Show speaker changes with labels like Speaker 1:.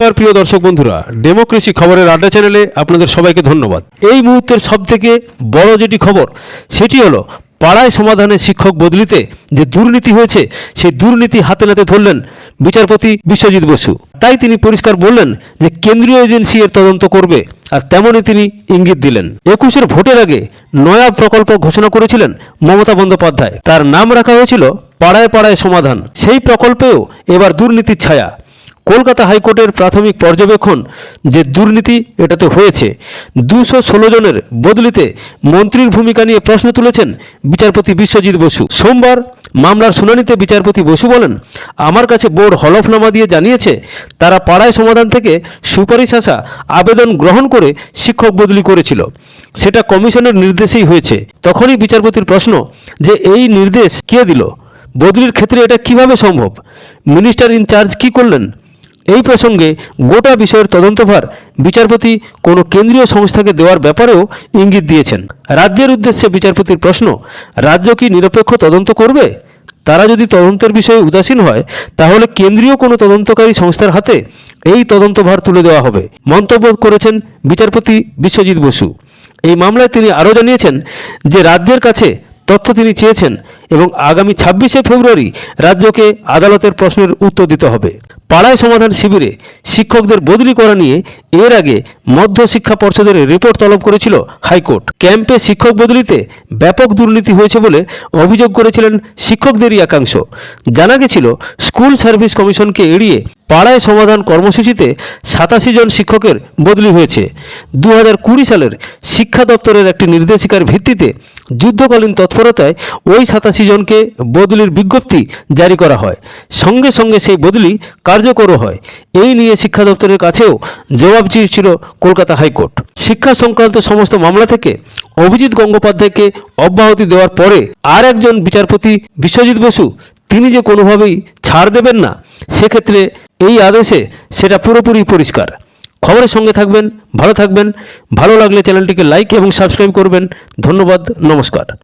Speaker 1: নমস্কার প্রিয় দর্শক বন্ধুরা, ডেমোক্রেসি খবরের আড্ডা চ্যানেলে আপনাদের সবাইকে ধন্যবাদ। এই মুহূর্তের সবথেকে বড় যেটি খবর, সেটি হলো, পাড়ায় সমাধানে শিক্ষক বদলিতে যে দুর্নীতি হয়েছে, সেই দুর্নীতি হাতে নাতে ধরলেন বিচারপতি বিশ্বজিৎ বসু। তাই তিনি পরিষ্কার বললেন যে কেন্দ্রীয় এজেন্সি এর তদন্ত করবে, আর তেমনই তিনি ইঙ্গিত দিলেন। একুশের ভোটের আগে নয়া প্রকল্প ঘোষণা করেছিলেন মমতা বন্দ্যোপাধ্যায়। তার নাম রাখা হয়েছিল, পাড়ায় পাড়ায় সমাধান। সেই প্রকল্পেও এবার দুর্নীতির ছায়া। কলকাতা হাইকোর্টের প্রাথমিক পর্যবেক্ষণ যে দুর্নীতি এটাতে হয়েছে। দুশো ষোলো জনের বদলিতে মন্ত্রীর ভূমিকা নিয়ে প্রশ্ন তুলেছেন বিচারপতি বিশ্বজিৎ বসু। সোমবার মামলার শুনানিতে বিচারপতি বসু বলেন, আমার কাছে বোর্ড হলফনামা দিয়ে জানিয়েছে, তারা পাড়ায় সমাধান থেকে সুপারিশ আসা আবেদন গ্রহণ করে শিক্ষক বদলি করেছিল। সেটা কমিশনের নির্দেশেই হয়েছে। তখনই বিচারপতির প্রশ্ন, যে এই নির্দেশ কে দিল? বদলির ক্ষেত্রে এটা কীভাবে সম্ভব? মিনিস্টার ইনচার্জ কি করলেন? এই প্রসঙ্গে গোটা বিষয়ের তদন্তভার বিচারপতি কোনো কেন্দ্রীয় সংস্থাকে দেওয়ার ব্যাপারেও ইঙ্গিত দিয়েছেন। রাজ্যের উদ্দেশ্যে বিচারপতির প্রশ্ন, রাজ্য কি নিরপেক্ষ তদন্ত করবে? তারা যদি তদন্তের বিষয়ে উদাসীন হয়, তাহলে কেন্দ্রীয় কোনো তদন্তকারী সংস্থার হাতে এই তদন্তভার তুলে দেওয়া হবে, মন্তব্য করেছেন বিচারপতি বিশ্বজিৎ বসু। এই মামলায় তিনি আরও জানিয়েছেন যে, রাজ্যের কাছে তথ্য তিনি চেয়েছেন এবং আগামী ছাব্বিশে ফেব্রুয়ারি রাজ্যকে আদালতের প্রশ্নের উত্তর দিতে হবে। পাড়ায় সমাধান শিবিরে শিক্ষকদের বদলি করা নিয়ে এর আগে মধ্য শিক্ষা পর্ষদের রিপোর্ট তলব করেছিল হাইকোর্ট। ক্যাম্পে শিক্ষক বদলিতে ব্যাপক দুর্নীতি হয়েছে বলে অভিযোগ করেছিলেন শিক্ষকদেরই একাংশ। জানা গেছিল, স্কুল সার্ভিস কমিশনকে এড়িয়ে পাড়ায় সমাধান কর্মসূচিতে সাতাশি জন শিক্ষকের বদলি হয়েছে। দু কুড়ি সালের শিক্ষা দপ্তরের একটি নির্দেশিকার ভিত্তিতে যুদ্ধকালীন তৎপরতায় ওই সাতাশি জনকে বদলির বিজ্ঞপ্তি জারি করা হয়। সঙ্গে সঙ্গে সেই বদলি কার্যকরও হয়। এই নিয়ে শিক্ষা দপ্তরের কাছেও জবাব চেয়েছিল কলকাতা হাইকোর্ট। শিক্ষা সংক্রান্ত সমস্ত মামলা থেকে অভিজিৎ গঙ্গোপাধ্যায়কে অব্যাহতি দেওয়ার পরে আর একজন বিচারপতি বিশ্বজিৎ বসু, তিনি যে কোনোভাবেই ছাড় দেবেন না, সেক্ষেত্রে এই আদেশে সেটা পুরোপুরি পরিষ্কার। খবরের সঙ্গে থাকবেন, ভালো থাকবেন, ভালো লাগলে চ্যানেলটিকে লাইক এবং সাবস্ক্রাইব করবেন। ধন্যবাদ, নমস্কার।